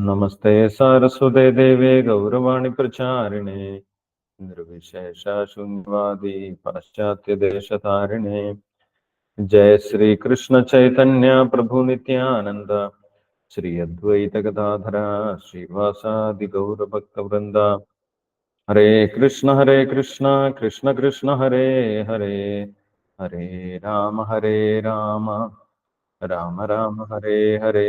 നമസ്തേ സാരസ്വതേ ദേവേ ഗൗരവാണി പ്രചാരിണേ നിർവിശേഷാശൂന്യവാദി പാശ്ചാത്യദേശതാരിണേ ജയ ശ്രീകൃഷ്ണ ചൈതന്യ പ്രഭു നിത്യാനന്ദ ശ്രീ അദ്വൈത ഗതാധര ശ്രീവാസാദി ഗൗരഭക്തവൃന്ദ ഹരേ കൃഷ്ണ ഹരേ കൃഷ്ണ കൃഷ്ണ കൃഷ്ണ ഹരേ ഹരേ. ഹരേ രാമ ഹരേ രാമ. രാമ രാമ ഹരേ ഹരേ.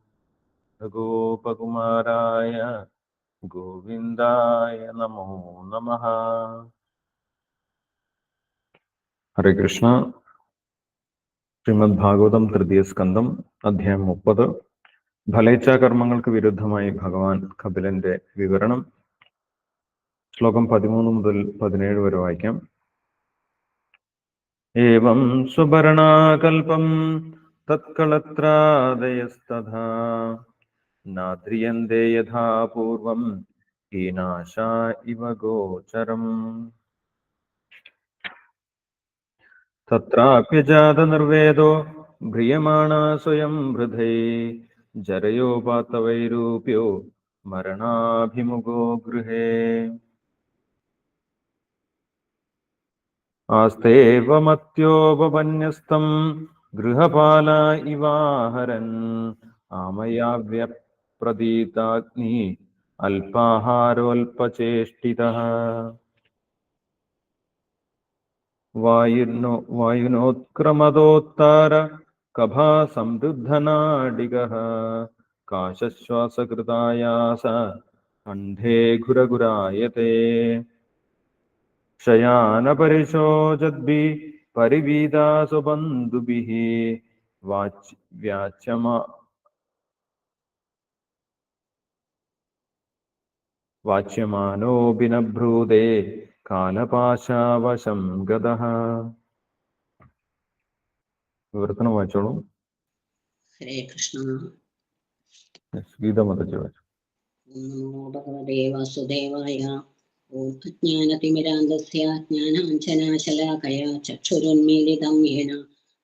ഗോപകുമാരായ ഗോവിന്ദായ നമോ നമ. ഹരേ കൃഷ്ണ. ശ്രീമദ് ഭാഗവതം തൃതീയ സ്കന്ധം അധ്യായം മുപ്പത്. ഫലേച്ഛാ കർമ്മങ്ങൾക്ക് വിരുദ്ധമായി ഭഗവാൻ കപിലന്റെ വിവരണം. ശ്ലോകം പതിമൂന്ന് മുതൽ പതിനേഴ് വരെ വായിക്കാം. ഏവം സുഭരണാകൽപം തത്കളത്രാദയസ്തഥാ നാദ്രിയന്തേ യഥാ പൂർവം ഹീനാശ ഇവ ഗോചരം തത്രാപ്യജാതനിർവേദോ മ്രിയമാണ സ്വയം ഹൃദൈ ജരയോപാത്തവൈരൂപ്യോ മരണാഭിമുഖോ ഗൃഹേ ആസ്തേവമത്യോപന്യസ്തം ഗൃഹപാല ഇവാഹരൻ ആമയാവ്യപ്രതീതാഗ്നി അല്പാഹാരോൽപചേഷ്ടിത വായുനോ വായുനോത്ക്രമദോത്താര കഭാ സംരുദ്ധനാഡികഃ കാശശ്വാസകൃതായാസ കണ്ഠേ ഘുരഗുരായത്തെ ശയാനപരിശോചദ്ഭി പരിവീതാസു ബന്ധുഭിः വാച്ച് വ്യാച്യമാ വാച്യമാനോऽപി ന ബ്രൂതേ കാലപാശാവശം ഗത വിവർത്തനം വായിച്ചോളൂ ഹരേ കൃഷ്ണ। ഗീതമതച്ച് വായിച്ചു വാസുദേവായ। ഓം അജ്ഞാനതിമിരാന്തസ്യ ജ്ഞാനാഞ്ജനാശലാകയ ചക്ഷുരുന്മീലിതം യേന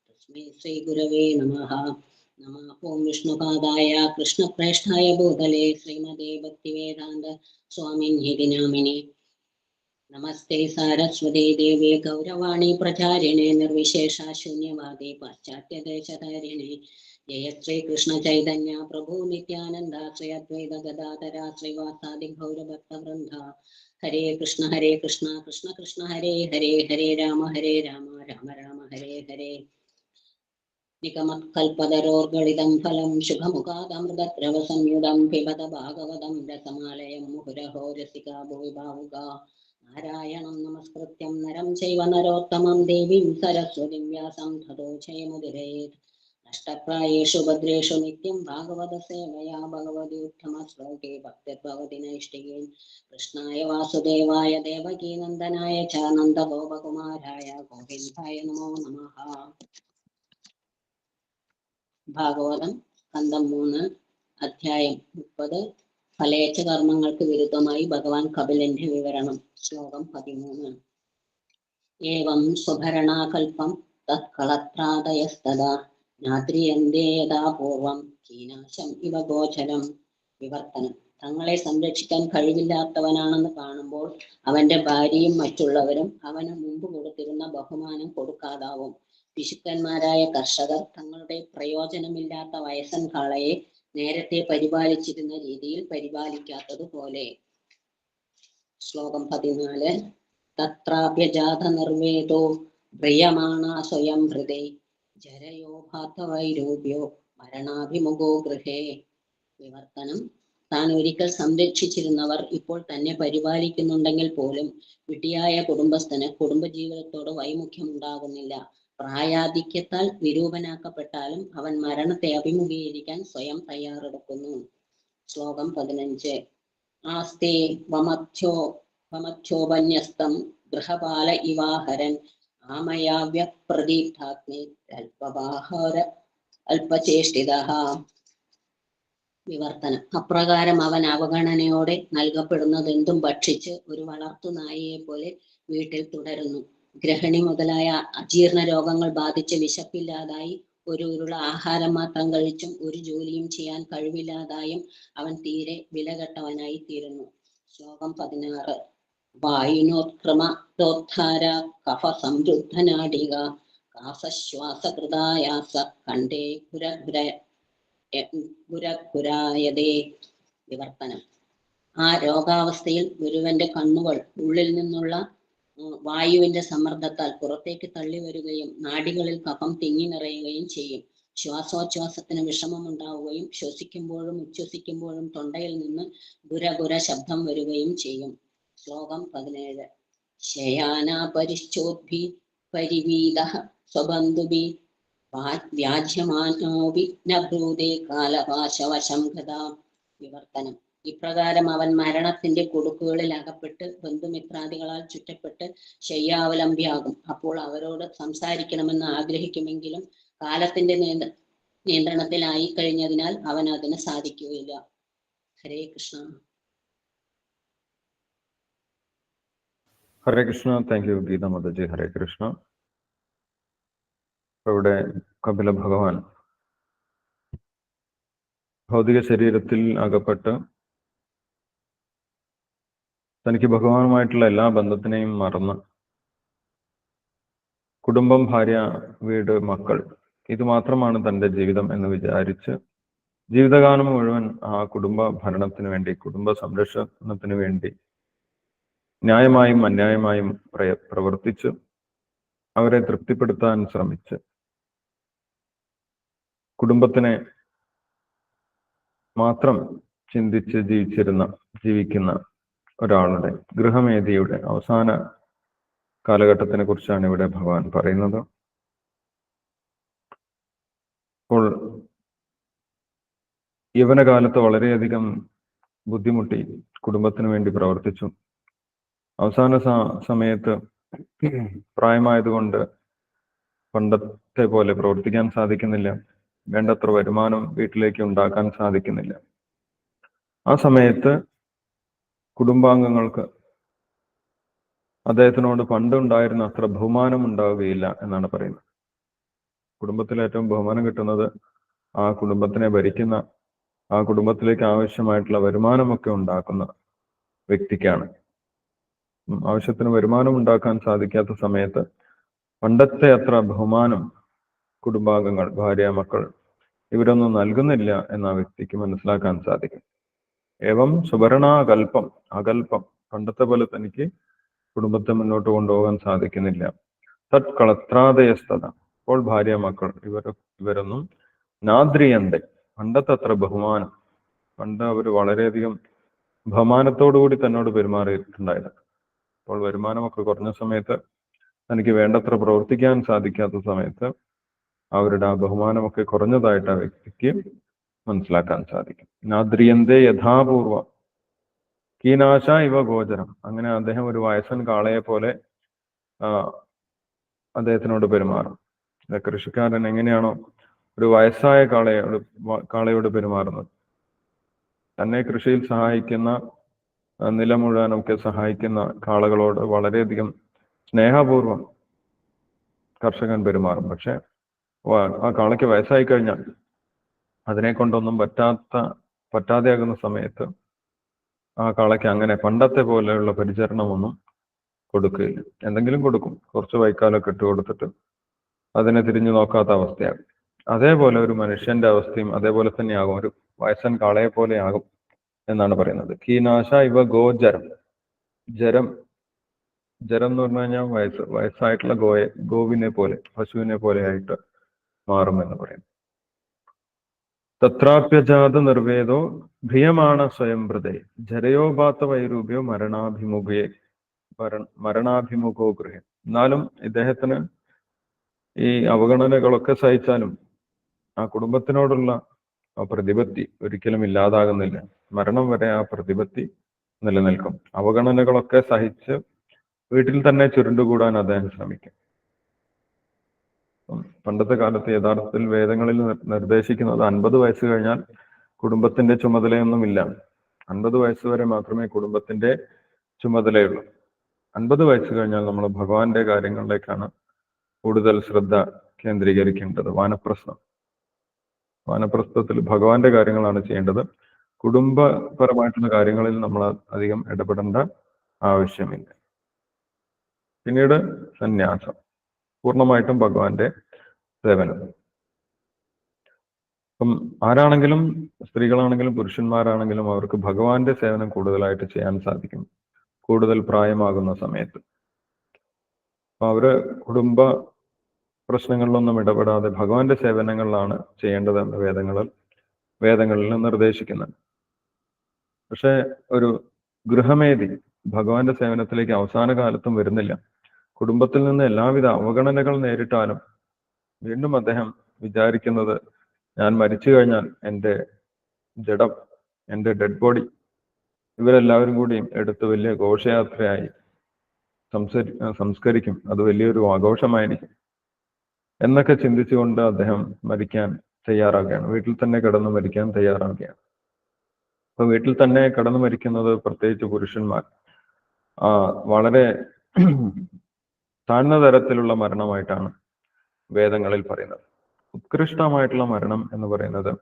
തസ്മൈ ശ്രീഗുരവേ നമഃ। നമ ഓം വിഷ്ണുപാദായ കൃഷ്ണപ്രേഷ്ഠായ ഭൂതലേ ശ്രീമതേ ഭക്തിവേദാന്ത സ്വാമിന്യേതി നാമിനെ നമസ്തേ സാരസ്വതേ ദേവേ ഗൗരവാണി പ്രചാരിണേ നിർവിശേഷ ശൂന്യവാദേ പാശ്ചാത്യദേശധാരിണേ ജയ ശ്രീകൃഷ്ണ ചൈതന്യ പ്രഭു നിത്യാനന്ദ ശ്രീ അദ്വൈത ഗദാധര ശ്രീവാസാദി ഗൗരഭക്തവൃന്ദ ഹരേ കൃഷ്ണ ഹരേ കൃഷ്ണ കൃഷ്ണ കൃഷ്ണ ഹരേ ഹരേ ഹരേ രാമ ഹരേ രാമ രാമ രാമ ഹരേ ഹരേ നിഗമത്കൽപതരോർഗളിതം ഫലം ശുഭമുഖാദമൃതദ്രവ സംയുതം പിബത ഭാഗവതം രസമാലയം മുഹുരഹോ രസിക ഭൂവി ഭാവുക നാരായണം നമസ്കൃത്യം നരം ചൈവ നരോത്തമം ദേവീം സരസ്വതിം വ്യാസം തതോ ജയമുദിരേത് നഷ്ടപ്രായേഷു ഭദ്രേഷു നിത്യം ഭാഗവത സേവയാ ഭഗവതി ഉത്തമ ശ്ലോകേ ഭക്തിർഭവതി നൈഷ്ഠികേൻ കൃഷ്ണായ വാസുദേവായ ദേവകീനന്ദനായ ച നന്ദഗോപകുമാരായ ഗോവിന്ദായ നമോ നമഃ ഭാഗവതം കന്തം മൂന്ന് അധ്യായം മുപ്പത്. ഫലേച്ഛ കർമ്മങ്ങൾക്ക് വിരുദ്ധമായി ഭഗവാൻ കപിലന്റെ വിവരണം ശ്ലോകം പതിമൂന്ന്. ഏവം സ്വഭരണാകൽപ്പം തത്കളത്രാദയസ്തദാ ജ്ഞാത്രിയന്തേ യഥാ പൂർവം കീനാശം ഇവ ഗോചരം. വിവർത്തനം. തങ്ങളെ സംരക്ഷിക്കാൻ കഴിവില്ലാത്തവനാണെന്ന് കാണുമ്പോൾ അവന്റെ ഭാര്യയും മറ്റുള്ളവരും അവന് മുമ്പ് കൊടുത്തിരുന്ന ബഹുമാനം കൊടുക്കാതാവും. പിശുക്കന്മാരായ കർഷകർ തങ്ങളുടെ പ്രയോജനമില്ലാത്ത വയസ്സൻ കാളയെ നേരത്തെ പരിപാലിച്ചിരുന്ന രീതിയിൽ പരിപാലിക്കാത്തതുപോലെ. ശ്ലോകം പതിനാല്. തത്രാപ്യജാത നിർവേദോ പ്രിയമാണ സ്വയം ഹൃദയ ജരയോ ഭാത്തവൈരൂപ്യോ മരണാഭിമുഖോ ഗൃഹേ. വിവർത്തനം. താൻ ഒരിക്കൽ സംരക്ഷിച്ചിരുന്നവർ ഇപ്പോൾ തന്നെ പരിപാലിക്കുന്നുണ്ടെങ്കിൽ പോലും വിട്ടിയായ കുടുംബസ്ഥന് കുടുംബജീവിതത്തോട് വൈമുഖ്യം ഉണ്ടാകുന്നില്ല പ്രായാധിക്യത്താൽ നിരൂപനാക്കപ്പെട്ടാലും അവൻ മരണത്തെ അഭിമുഖീകരിക്കാൻ സ്വയം തയ്യാറെടുക്കുന്നു. ശ്ലോകം പതിനഞ്ച്. ആസ്തേ വമധ്യോ വമധ്യോപന്യസ്തം ഗൃഹപാല ഇവാഹരൻ. ആമയാവ്യ പ്രദീപ്താഗ്നി അല്പവാഹാര അല്പചേഷ്ടിത. വിവർത്തനം. അപ്രകാരം അവൻ അവഗണനയോടെ നൽകപ്പെടുന്നതെന്തും ഭക്ഷിച്ച് ഒരു വളർത്തു നായയെ പോലെ വീട്ടിൽ തുടരുന്നു. ഗ്രഹണി മുതലായ അജീർണ രോഗങ്ങൾ ബാധിച്ച് വിശപ്പില്ലാതായി ഒരു ഉരുള ആഹാരം മാത്രം കഴിച്ചും ഒരു ജോലിയും ചെയ്യാൻ കഴിവില്ലാതായും അവൻ തീരെ വിലകെട്ടവനായി തീരുന്നു. ശ്ലോകം പതിനാറ്. വായുനോത്ക്രമ ദോദ്ധാര കഫ സമൃദ്ധനാടിക കാസശ്വാസകൃതായാസ കണ്ടേ പുരഘുരായതേ വിവർത്തനം. ആ രോഗാവസ്ഥയിൽ ഗുരുവന്റെ കണ്ണുകൾ ഉള്ളിൽ നിന്നുള്ള വായുവിന്റെ സമ്മർദ്ദത്താൽ പുറത്തേക്ക് തള്ളി വരികയും നാഡികളിൽ കഫം തിങ്ങി നിറയുകയും ചെയ്യും. ശ്വാസോച്ഛ്വാസത്തിന് വിഷമമുണ്ടാവുകയും ശ്വസിക്കുമ്പോഴും ഉച്ഛ്വസിക്കുമ്പോഴും തൊണ്ടയിൽ നിന്ന് ഗുരഗുര ശബ്ദം വരികയും ചെയ്യും. ശ്ലോകം പതിനേഴ്. ശയാന പരിശ്ചോദ്ഭി പരിവീത സ്വബന്ധുഭി വ്യാജ്യമാനോപി നഭ്രൂതേ കാലപാശവശം ഗതാ വിവർത്തനം. ഇപ്രകാരം അവൻ മരണത്തിന്റെ കൊടുക്കുകളിൽ അകപ്പെട്ട് ബന്ധുമിത്രാദികളാൽ ചുറ്റപ്പെട്ട് ശയ്യാവലംബിയാകും. അപ്പോൾ അവരോട് സംസാരിക്കണമെന്ന് ആഗ്രഹിക്കുമെങ്കിലും കാലത്തിന്റെ നിയന്ത്ര നിയന്ത്രണത്തിലായി കഴിഞ്ഞതിനാൽ അവൻ അതിന് സാധിക്കുകയില്ല. Hare Krishna. Hare Krishna. Thank you Geeta Mataji. ഹരേ കൃഷ്ണ. ഇവിടെ കപില ഭഗവാൻ ഭൗതിക ശരീരത്തിൽ അകപ്പെട്ട് തനിക്ക് ഭഗവാനുമായിട്ടുള്ള എല്ലാ ബന്ധത്തിനെയും മറന്ന് കുടുംബം ഭാര്യ വീട് മക്കൾ ഇത് മാത്രമാണ് തന്റെ ജീവിതം എന്ന് വിചാരിച്ച് ജീവിതകാലം മുഴുവൻ ആ കുടുംബ ഭരണത്തിന് വേണ്ടി കുടുംബ സംരക്ഷണത്തിന് വേണ്ടി ന്യായമായും അന്യായമായും പ്രയ പ്രവർത്തിച്ച് അവരെ തൃപ്തിപ്പെടുത്താൻ ശ്രമിച്ച് കുടുംബത്തിനെ മാത്രം ചിന്തിച്ച് ജീവിച്ചിരുന്ന ജീവിക്കുന്ന ഒരാളുടെ ഗൃഹമേധിയുടെ അവസാന കാലഘട്ടത്തിനെ കുറിച്ചാണ് ഇവിടെ ഭഗവാൻ പറയുന്നത്. അപ്പോൾ യവനകാലത്ത് വളരെയധികം ബുദ്ധിമുട്ടി കുടുംബത്തിന് വേണ്ടി പ്രവർത്തിച്ചു. അവസാന സമയത്ത് പ്രായമായതുകൊണ്ട് പണ്ടത്തെ പോലെ പ്രവർത്തിക്കാൻ സാധിക്കുന്നില്ല. വേണ്ടത്ര വരുമാനം വീട്ടിലേക്ക് ഉണ്ടാക്കാൻ സാധിക്കുന്നില്ല. ആ സമയത്ത് കുടുംബാംഗങ്ങൾക്ക് അദ്ദേഹത്തിനോട് പണ്ടുണ്ടായിരുന്ന അത്ര ബഹുമാനം ഉണ്ടാവുകയില്ല എന്നാണ് പറയുന്നത്. കുടുംബത്തിൽ ഏറ്റവും ബഹുമാനം കിട്ടുന്നത് ആ കുടുംബത്തിനെ ഭരിക്കുന്ന ആ കുടുംബത്തിലേക്ക് ആവശ്യമായിട്ടുള്ള വരുമാനമൊക്കെ ഉണ്ടാക്കുന്ന വ്യക്തിക്കാണ്. ആവശ്യത്തിന് വരുമാനം ഉണ്ടാക്കാൻ സാധിക്കാത്ത സമയത്ത് പണ്ടത്തെ അത്ര ബഹുമാനം കുടുംബാംഗങ്ങൾ ഭാര്യ മക്കൾ ഇവരൊന്നും നൽകുന്നില്ല എന്ന വ്യക്തിക്ക് മനസ്സിലാക്കാൻ സാധിക്കും. ഏവം സുവർണാകൽപ്പം അകൽപ്പം പണ്ടത്തെ പോലെ തനിക്ക് കുടുംബത്തെ മുന്നോട്ട് കൊണ്ടുപോകാൻ സാധിക്കുന്നില്ല. തത് കളത്രാദയസ്ഥത അപ്പോൾ ഭാര്യ മക്കൾ ഇവർ ഇവരൊന്നും നാദ്രിയന്ത. പണ്ടത്തെ അത്ര ബഹുമാനം പണ്ട് അവർ വളരെയധികം ബഹുമാനത്തോടുകൂടി തന്നോട് പെരുമാറിയിട്ടുണ്ടായിരുന്നു അപ്പോൾ വരുമാനമൊക്കെ കുറഞ്ഞ സമയത്ത് തനിക്ക് വേണ്ടത്ര പ്രവർത്തിക്കാൻ സാധിക്കാത്ത സമയത്ത് അവരുടെ ആ ബഹുമാനമൊക്കെ കുറഞ്ഞതായിട്ട് ആ വ്യക്തിക്ക് മനസ്സിലാക്കാൻ സാധിക്കും. നാദ്രിയന്തേ യഥാപൂർവം. കീനാശ ഇവ ഗോചരം. അങ്ങനെ അദ്ദേഹം ഒരു വയസ്സൻ കാളയെ പോലെ അദ്ദേഹത്തിനോട് പെരുമാറും. കൃഷിക്കാരൻ എങ്ങനെയാണോ ഒരു വയസ്സായ കാളയോട് കാളയോട് പെരുമാറുന്നത്. തന്നെ കൃഷിയിൽ സഹായിക്കുന്ന നിലം മുഴുവനൊക്കെ സഹായിക്കുന്ന കാളകളോട് വളരെയധികം സ്നേഹപൂർവം കർഷകൻ പെരുമാറും. പക്ഷെ ആ കാളയ്ക്ക് വയസ്സായി കഴിഞ്ഞാൽ അതിനെ കൊണ്ടൊന്നും പറ്റാത്ത പറ്റാതെയാകുന്ന സമയത്ത് ആ കാളയ്ക്ക് അങ്ങനെ പണ്ടത്തെ പോലെയുള്ള പരിചരണമൊന്നും കൊടുക്കുകയില്ല. എന്തെങ്കിലും കൊടുക്കും. കുറച്ച് വൈക്കാലൊക്കെ ഇട്ട് കൊടുത്തിട്ട് അതിനെ തിരിഞ്ഞു നോക്കാത്ത അവസ്ഥയാകും. അതേപോലെ ഒരു മനുഷ്യന്റെ അവസ്ഥയും അതേപോലെ തന്നെയാകും. ഒരു വയസ്സൻ കാളയെ പോലെ ആകും എന്നാണ് പറയുന്നത്. കീനാശ ഇവ ഗോചരം ജരം ജരം എന്ന് പറഞ്ഞു കഴിഞ്ഞാൽ വയസ്സ് വയസ്സായിട്ടുള്ള ഗോയെ ഗോവിനെ പോലെ പശുവിനെ പോലെ ആയിട്ട് മാറുമെന്ന് പറയും. തത്രാപ്യജാത നിർവേദോ ഭ്രിയമാണ സ്വയം ഹൃദയ ജരയോപാത്ത വൈരൂപ്യോ മരണാഭിമുഖയെ മരണാഭിമുഖോ ഗൃഹം. എന്നാലും ഇദ്ദേഹത്തിന് ഈ അവഗണനകളൊക്കെ സഹിച്ചാലും ആ കുടുംബത്തിനോടുള്ള ആ പ്രതിപത്തി ഒരിക്കലും ഇല്ലാതാകുന്നില്ല. മരണം വരെ ആ പ്രതിപത്തി നിലനിൽക്കും. അവഗണനകളൊക്കെ സഹിച്ച് വീട്ടിൽ തന്നെ ചുരുണ്ടുകൂടാൻ അദ്ദേഹം ശ്രമിക്കും. പണ്ടത്തെ കാലത്ത് യഥാർത്ഥത്തിൽ വേദങ്ങളിൽ നിർദ്ദേശിക്കുന്നത് അൻപത് വയസ്സ് കഴിഞ്ഞാൽ കുടുംബത്തിന്റെ ചുമതലയൊന്നുമില്ല. അൻപത് വയസ്സ് വരെ മാത്രമേ കുടുംബത്തിന്റെ ചുമതലയുള്ളൂ. അൻപത് വയസ്സ് കഴിഞ്ഞാൽ നമ്മൾ ഭഗവാന്റെ കാര്യങ്ങളിലേക്കാണ് കൂടുതൽ ശ്രദ്ധ കേന്ദ്രീകരിക്കേണ്ടത്. വാനപ്രസ്ഥം. വാനപ്രസ്ഥത്തിൽ ഭഗവാന്റെ കാര്യങ്ങളാണ് ചെയ്യേണ്ടത്. കുടുംബപരമായിട്ടുള്ള കാര്യങ്ങളിൽ നമ്മൾ അധികം ഇടപെടേണ്ട ആവശ്യമില്ല. പിന്നീട് സന്യാസം. പൂർണമായിട്ടും ഭഗവാന്റെ സേവനം. അപ്പം ആരാണെങ്കിലും സ്ത്രീകളാണെങ്കിലും പുരുഷന്മാരാണെങ്കിലും അവർക്ക് ഭഗവാന്റെ സേവനം കൂടുതലായിട്ട് ചെയ്യാൻ സാധിക്കും. കൂടുതൽ പ്രായമാകുന്ന സമയത്ത്. അപ്പൊ അവർ കുടുംബ പ്രശ്നങ്ങളിലൊന്നും ഇടപെടാതെ ഭഗവാന്റെ സേവനങ്ങളിലാണ് ചെയ്യേണ്ടതെന്ന് വേദങ്ങളിൽ വേദങ്ങളിൽ നിർദ്ദേശിക്കുന്നത് പക്ഷെ ഒരു ഗൃഹമേതി ഭഗവാന്റെ സേവനത്തിലേക്ക് അവസാന കാലത്തും വരുന്നില്ല. കുടുംബത്തിൽ നിന്ന് എല്ലാവിധ അവഗണനകൾ നേരിട്ടാലും വീണ്ടും അദ്ദേഹം വിചാരിക്കുന്നത് ഞാൻ മരിച്ചു കഴിഞ്ഞാൽ എന്റെ ജഡം എന്റെ ഡെഡ് ബോഡി ഇവരെല്ലാവരും കൂടിയും എടുത്ത് വലിയ ഘോഷയാത്രയായി സംസരി സംസ്കരിക്കും. അത് വലിയൊരു ആഘോഷമായിരിക്കും. എന്നൊക്കെ ചിന്തിച്ചുകൊണ്ട് അദ്ദേഹം മരിക്കാൻ തയ്യാറാകുകയാണ് വീട്ടിൽ തന്നെ കിടന്ന് മരിക്കാൻ തയ്യാറാകുകയാണ് അപ്പൊ വീട്ടിൽ തന്നെ കിടന്നു മരിക്കുന്നത് പ്രത്യേകിച്ച് പുരുഷന്മാർ. ആ വളരെ താഴ്ന്ന തരത്തിലുള്ള മരണമായിട്ടാണ് വേദങ്ങളിൽ പറയുന്നത്. ഉത്കൃഷ്ടമായിട്ടുള്ള മരണം എന്ന് പറയുന്നത്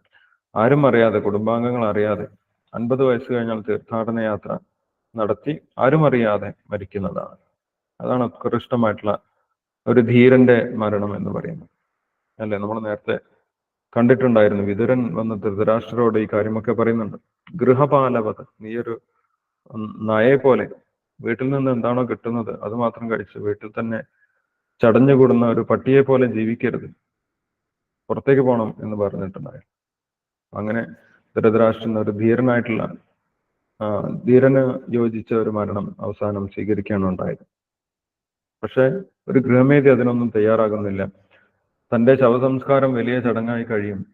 ആരും അറിയാതെ കുടുംബാംഗങ്ങൾ അറിയാതെ അൻപത് വയസ്സ് കഴിഞ്ഞാൽ തീർത്ഥാടന യാത്ര നടത്തി ആരും അറിയാതെ മരിക്കുന്നതാണ്. അതാണ് ഉത്കൃഷ്ടമായിട്ടുള്ള ഒരു ധീരന്റെ മരണം എന്ന് പറയുന്നത്. അല്ലെ? നമ്മൾ നേരത്തെ കണ്ടിട്ടുണ്ടായിരുന്നു വിതുരൻ വന്ന ധൃതരാഷ്ട്രരോട് ഈ കാര്യമൊക്കെ പറയുന്നുണ്ട്. ഗൃഹപാലവത് നീയൊരു നായെ പോലെ വീട്ടിൽ നിന്ന് എന്താണോ കിട്ടുന്നത് അത് മാത്രം കഴിച്ച് വീട്ടിൽ തന്നെ ചടഞ്ഞുകൂടുന്ന ഒരു പട്ടിയെ പോലെ ജീവിക്കരുത്. പുറത്തേക്ക് പോകണം എന്ന് പറഞ്ഞിട്ടുണ്ടായിരുന്നു അങ്ങനെ ധൃതരാഷ്ട്രൻ ഒരു ധീരനായിട്ടുള്ള ധീരന് യോജിച്ച ഒരു മരണം അവസാനം സ്വീകരിക്കുകയാണ് ഉണ്ടായത്. പക്ഷെ ഒരു ഗൃഹമേതി അതിനൊന്നും തയ്യാറാകുന്നില്ല. തന്റെ ശവസംസ്കാരം വലിയ ചടങ്ങായി കഴിയും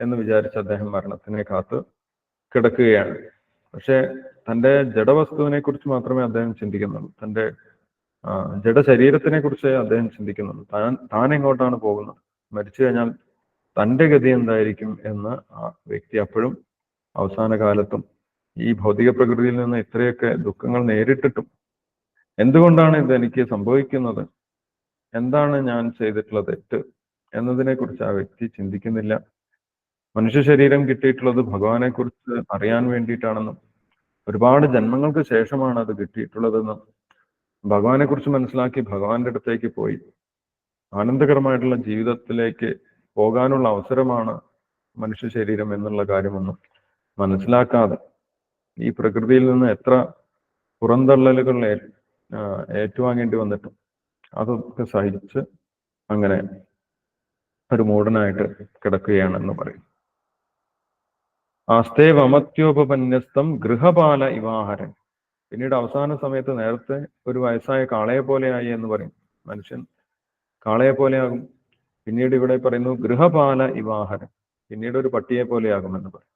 എന്ന് വിചാരിച്ച് അദ്ദേഹം മരണത്തിനെ കാത്ത് കിടക്കുകയാണ്. പക്ഷെ തന്റെ ജഡവസ്തുവിനെ കുറിച്ച് മാത്രമേ അദ്ദേഹം ചിന്തിക്കുന്നുള്ളൂ. തന്റെ ജഡശരീരത്തിനെ കുറിച്ച് അദ്ദേഹം ചിന്തിക്കുന്നുള്ളൂ. താൻ താൻ എങ്ങോട്ടാണ് പോകുന്നത്? മരിച്ചു കഴിഞ്ഞാൽ തന്റെ ഗതി എന്തായിരിക്കും എന്ന് ആ വ്യക്തി അപ്പോഴും അവസാന കാലത്തും ഈ ഭൗതിക പ്രകൃതിയിൽ നിന്ന് ഇത്രയൊക്കെ ദുഃഖങ്ങൾ നേരിട്ടിട്ടും എന്തുകൊണ്ടാണ് ഇത് എനിക്ക് സംഭവിക്കുന്നത്? എന്താണ് ഞാൻ ചെയ്തിട്ടുള്ള തെറ്റ് എന്നതിനെ കുറിച്ച് ആ വ്യക്തി ചിന്തിക്കുന്നില്ല. മനുഷ്യ ശരീരം കിട്ടിയിട്ടുള്ളത് ഭഗവാനെ കുറിച്ച് അറിയാൻ വേണ്ടിയിട്ടാണെന്നും ഒരുപാട് ജന്മങ്ങൾക്ക് ശേഷമാണ് അത് കിട്ടിയിട്ടുള്ളതെന്ന് ഭഗവാനെ കുറിച്ച് മനസ്സിലാക്കി ഭഗവാന്റെ അടുത്തേക്ക് പോയി. ആനന്ദകരമായിട്ടുള്ള ജീവിതത്തിലേക്ക് പോകാനുള്ള അവസരമാണ് മനുഷ്യ ശരീരം എന്നുള്ള കാര്യമൊന്നും മനസ്സിലാക്കാതെ ഈ പ്രകൃതിയിൽ നിന്ന് എത്ര പുറന്തള്ളലുകൾ ഏറ്റുവാങ്ങേണ്ടി വന്നിട്ടും അതൊക്കെ സഹിച്ച് അങ്ങനെ ഒരു മൂടനായിട്ട് കിടക്കുകയാണെന്ന് പറയും. ആസ്തേ വമത്യോപന്യസ്തം ഗൃഹപാല ഇവാഹരൻ. പിന്നീട് അവസാന സമയത്ത് നേരത്തെ ഒരു വയസ്സായ കാളയെ പോലെയായി എന്ന് പറയും. മനുഷ്യൻ കാളയെ പോലെയാകും. പിന്നീട് ഇവിടെ പറയുന്നു ഗൃഹപാല ഇവാഹരൻ. പിന്നീട് ഒരു പട്ടിയെ പോലെയാകുമെന്ന് പറയും.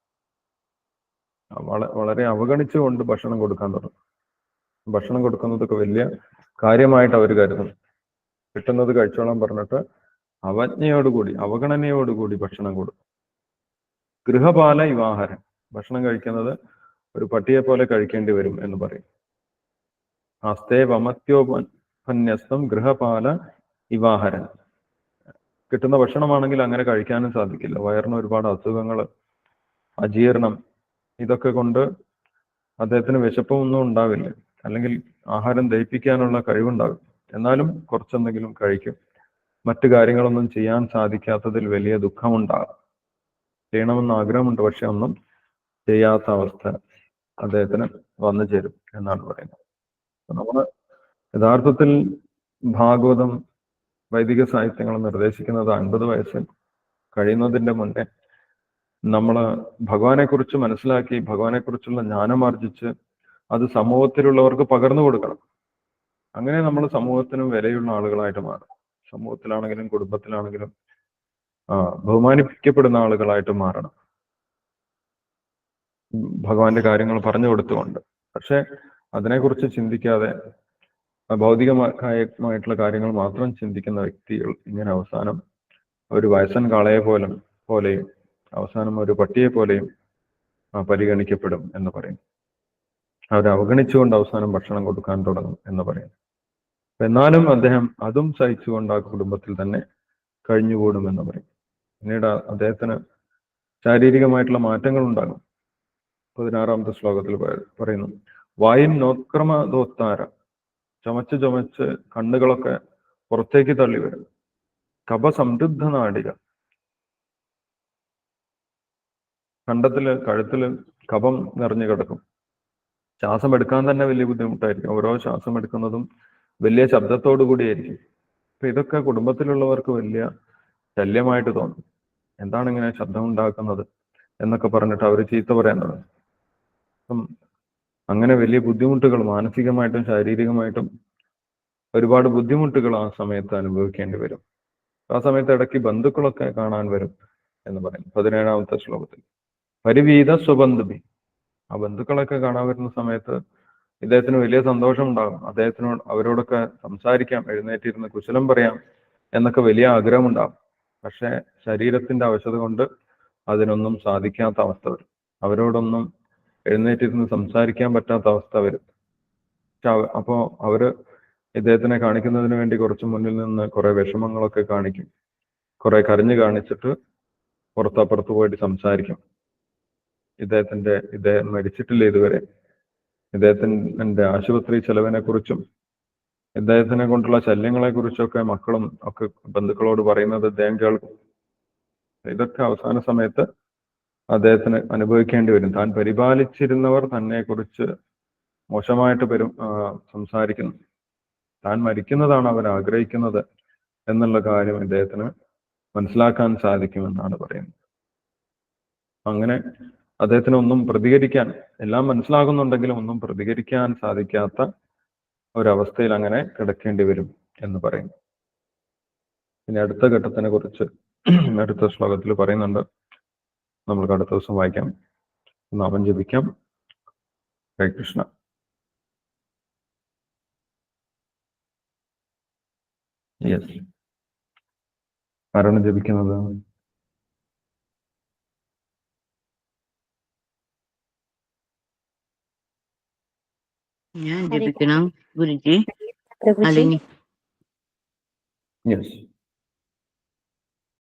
ആ, വള- വളരെ അവഗണിച്ചുകൊണ്ട് ഭക്ഷണം കൊടുക്കാൻ തുടങ്ങും. ഭക്ഷണം കൊടുക്കുന്നതൊക്കെ വലിയ കാര്യമായിട്ട് അവർ കരുതും കിട്ടുന്നത് കഴിച്ചോളാൻ പറഞ്ഞിട്ട് അവജ്ഞയോടുകൂടി അവഗണനയോടുകൂടി ഭക്ഷണം കൊടുക്കും. ഗൃഹപാല വിവാഹരൻ. ഭക്ഷണം കഴിക്കുന്നത് ഒരു പട്ടിയെ പോലെ കഴിക്കേണ്ടി വരും എന്ന് പറയും. ആസ്തേ വമത്യോപന്യസ്തം ഗൃഹപാല വിവാഹരൻ. കിട്ടുന്ന ഭക്ഷണമാണെങ്കിൽ അങ്ങനെ കഴിക്കാനും സാധിക്കില്ല. വയറിന് ഒരുപാട് അസുഖങ്ങൾ അജീർണം ഇതൊക്കെ കൊണ്ട് അദ്ദേഹത്തിന് വിശപ്പൊന്നും ഉണ്ടാവില്ല. അല്ലെങ്കിൽ ആഹാരം ദഹിപ്പിക്കാനുള്ള കഴിവുണ്ടാകും എന്നാലും കുറച്ചെന്തെങ്കിലും കഴിക്കും. മറ്റു കാര്യങ്ങളൊന്നും ചെയ്യാൻ സാധിക്കാത്തതിൽ വലിയ ദുഃഖമുണ്ടാകും. ചെയ്യണമെന്ന് ആഗ്രഹമുണ്ട്. പക്ഷെ ഒന്നും ചെയ്യാത്ത അവസ്ഥ അദ്ദേഹത്തിന് വന്നു ചേരും എന്നാണ് പറയുന്നത്. നമ്മൾ യഥാർത്ഥത്തിൽ ഭാഗവതം വൈദിക സാഹിത്യങ്ങൾ നിർദ്ദേശിക്കുന്നത് അൻപത് വയസ്സ് കഴിയുന്നതിന്റെ മുന്നേ നമ്മൾ ഭഗവാനെ കുറിച്ച് മനസ്സിലാക്കി ഭഗവാനെക്കുറിച്ചുള്ള ജ്ഞാനം ആർജിച്ച് അത് സമൂഹത്തിലുള്ളവർക്ക് പകർന്നു കൊടുക്കണം. അങ്ങനെ നമ്മൾ സമൂഹത്തിനും വിലയുള്ള ആളുകളായിട്ട് മാറും. സമൂഹത്തിലാണെങ്കിലും കുടുംബത്തിലാണെങ്കിലും ബഹുമാനിക്കപ്പെടുന്ന ആളുകളായിട്ട് മാറണം. ഭഗവാന്റെ കാര്യങ്ങൾ പറഞ്ഞു കൊടുത്തുകൊണ്ട്. പക്ഷെ അതിനെക്കുറിച്ച് ചിന്തിക്കാതെ ഭൗതികമായിട്ടുള്ള കാര്യങ്ങൾ മാത്രം ചിന്തിക്കുന്ന വ്യക്തികൾ ഇങ്ങനെ അവസാനം ഒരു വയസ്സൻ കാളയെ പോലും പോലെയും അവസാനം ഒരു പട്ടിയെ പോലെയും പരിഗണിക്കപ്പെടും എന്ന് പറയും അവരെ അവഗണിച്ചുകൊണ്ട് അവസാനം ഭക്ഷണം കൊടുക്കാൻ തുടങ്ങും എന്ന് പറയും എന്നാലും അദ്ദേഹം അതും സഹിച്ചുകൊണ്ട് ആ കുടുംബത്തിൽ തന്നെ കഴിഞ്ഞുകൂടുമെന്ന് പറയും പിന്നീട് അദ്ദേഹത്തിന് ശാരീരികമായിട്ടുള്ള മാറ്റങ്ങൾ ഉണ്ടാകും. പതിനാറാമത്തെ ശ്ലോകത്തിൽ പറയുന്നു. വായിൻ നോക്രമദോത്താര. ചമച്ച് ചമച്ച് കണ്ണുകളൊക്കെ പുറത്തേക്ക് തള്ളി വരും. കപ സംരുദ്ധ നാടിക. കണ്ടത്തിൽ കഴുത്തിൽ കപം നിറഞ്ഞു കിടക്കും. ശ്വാസം എടുക്കാൻ തന്നെ വലിയ ബുദ്ധിമുട്ടായിരിക്കും. ഓരോ ശ്വാസം എടുക്കുന്നതും വലിയ ശബ്ദത്തോടു കൂടിയായിരിക്കും. അപ്പൊ ഇതൊക്കെ കുടുംബത്തിലുള്ളവർക്ക് വലിയ ശല്യമായിട്ട് തോന്നും. എന്താണ് ഇങ്ങനെ ശബ്ദം ഉണ്ടാക്കുന്നത് എന്നൊക്കെ പറഞ്ഞിട്ട് അവർ ചീത്ത പറയാൻ തുടങ്ങും അപ്പം അങ്ങനെ വലിയ ബുദ്ധിമുട്ടുകൾ മാനസികമായിട്ടും ശാരീരികമായിട്ടും ഒരുപാട് ബുദ്ധിമുട്ടുകൾ ആ സമയത്ത് അനുഭവിക്കേണ്ടി വരും. ആ സമയത്ത് ഇടയ്ക്ക് ബന്ധുക്കളൊക്കെ കാണാൻ വരും എന്ന് പറയും പതിനേഴാമത്തെ ശ്ലോകത്തിൽ. പരിവീത സ്വബന്ധുബി ആ ബന്ധുക്കളൊക്കെ കാണാൻ വരുന്ന സമയത്ത് ഇദ്ദേഹത്തിന് വലിയ സന്തോഷം ഉണ്ടാകും അദ്ദേഹത്തിനോട് അവരോടൊക്കെ സംസാരിക്കാം എഴുന്നേറ്റിരുന്ന് കുശലം പറയാം എന്നൊക്കെ വലിയ ആഗ്രഹം ഉണ്ടാകും പക്ഷെ ശരീരത്തിന്റെ അവശത കൊണ്ട് അതിനൊന്നും സാധിക്കാത്ത അവസ്ഥ വരും. അവരോടൊന്നും എഴുന്നേറ്റിരുന്ന് സംസാരിക്കാൻ പറ്റാത്ത അവസ്ഥ വരും. അപ്പോ അവർ ഇദ്ദേഹത്തിനെ കാണിക്കുന്നതിന് വേണ്ടി കുറച്ച് മുന്നിൽ നിന്ന് കുറെ വിഷമങ്ങളൊക്കെ കാണിക്കും. കുറെ കരഞ്ഞു കാണിച്ചിട്ട് പുറത്തപ്പുറത്ത് പോയിട്ട് സംസാരിക്കും. ഇദ്ദേഹത്തിന്റെ ഇദ്ദേഹം മരിച്ചിട്ടില്ല ഇതുവരെ. ഇദ്ദേഹത്തിന്റെ ആശുപത്രി ചെലവിനെ കുറിച്ചും ഇദ്ദേഹത്തിനെ കൊണ്ടുള്ള ശല്യങ്ങളെ കുറിച്ചൊക്കെ മക്കളും ഒക്കെ ബന്ധുക്കളോട് പറയുന്നത് അദ്ദേഹം കേൾക്കും. ഇതൊക്കെ അവസാന സമയത്ത് അദ്ദേഹത്തിന് അനുഭവിക്കേണ്ടി വരും. താൻ പരിപാലിച്ചിരുന്നവർ തന്നെ കുറിച്ച് മോശമായിട്ട് പെരും സംസാരിക്കുന്നു. താൻ മരിക്കുന്നതാണ് അവർ ആഗ്രഹിക്കുന്നത് എന്നുള്ള കാര്യം ഇദ്ദേഹത്തിന് മനസ്സിലാക്കാൻ സാധിക്കുമെന്നാണ് പറയുന്നത്. അങ്ങനെ അദ്ദേഹത്തിന് ഒന്നും പ്രതികരിക്കാൻ എല്ലാം മനസ്സിലാകുന്നുണ്ടെങ്കിലും ഒന്നും പ്രതികരിക്കാൻ സാധിക്കാത്ത ഒരവസ്ഥയിൽ അങ്ങനെ കിടക്കേണ്ടി വരും എന്ന് പറയുന്നു. ഇനി അടുത്ത ഘട്ടത്തിനെ കുറിച്ച് അടുത്ത ശ്ലോകത്തിൽ പറയുന്നുണ്ട്. നമ്മൾക്ക് അടുത്ത ദിവസം വായിക്കാം. നാമം ജപിക്കാം. ഹരേ കൃഷ്ണ. യെസ് ജപിക്കുന്നത്? ഞാൻ ജപിക്കണം ഗുരുജി പ്രഭുജി അല്ലെങ്കിൽ യെസ്